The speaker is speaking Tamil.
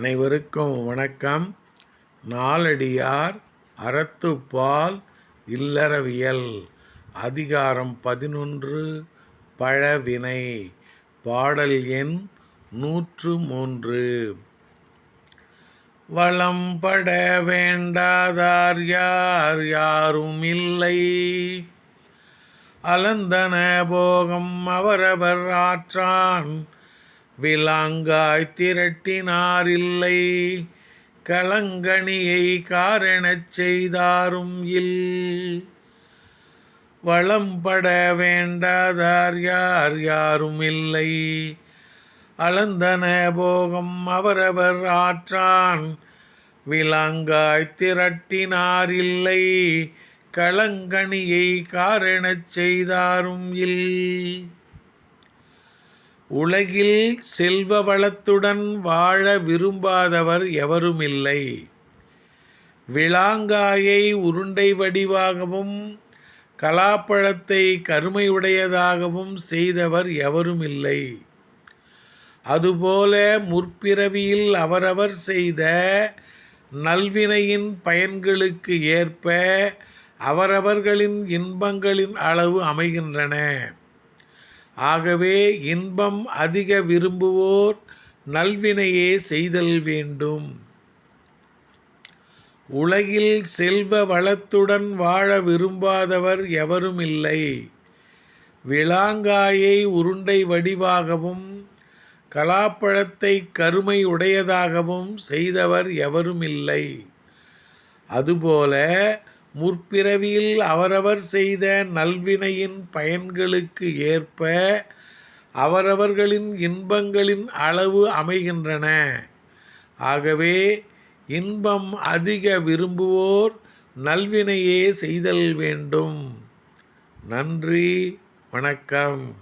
அனைவருக்கும் வணக்கம். நாலடியார் அறத்துப்பால் இல்லறவியல். அதிகாரம் பதினொன்று பழவினை. பாடல் எண் நூற்று மூன்று வளம்பட வேண்டாதார் யார் யாரும் இல்லை. அலந்தன போகம் அவரவர் ஆற்றான். விலாங்காய் திரட்டினாரில்லை. களங்கணியை காரணச் செய்தாரும் இல். வளம்பட வேண்டாதார் யார் யாரும் இல்லை. அளந்தன போகம் அவரவர் ஆற்றான். விலாங்காய் திரட்டினாரில்லை. களங்கணியை காரணச் செய்தாரும் இல். உலகில் செல்வ வளத்துடன் வாழ விரும்பாதவர் எவருமில்லை. விளாங்காயை உருண்டை வடிவாகவும் கலாப்பழத்தை கருமையுடையதாகவும் செய்தவர் எவருமில்லை. அதுபோல முற்பிறவியில் அவரவர் செய்த நல்வினையின் பயன்களுக்கு ஏற்ப அவரவர்களின் இன்பங்களின் அளவு அமைகின்றன. ஆகவே இன்பம் அதிக விரும்புவோர் நல்வினையே செய்தல் வேண்டும். உலகில் செல்வ வளத்துடன் வாழ விரும்பாதவர் எவரும் இல்லை விளாங்காயை உருண்டை வடிவாகவும் கலாப்பழத்தை கருமை உடையதாகவும் செய்தவர் எவரும் இல்லை அதுபோல முற்பிறவியில் அவரவர் செய்த நல்வினையின் பயன்களுக்கு ஏற்ப அவரவர்களின் இன்பங்களின் அளவு அமைகின்றன. ஆகவே இன்பம் அதிக விரும்புவோர் நல்வினையே செய்தல் வேண்டும். நன்றி வணக்கம்.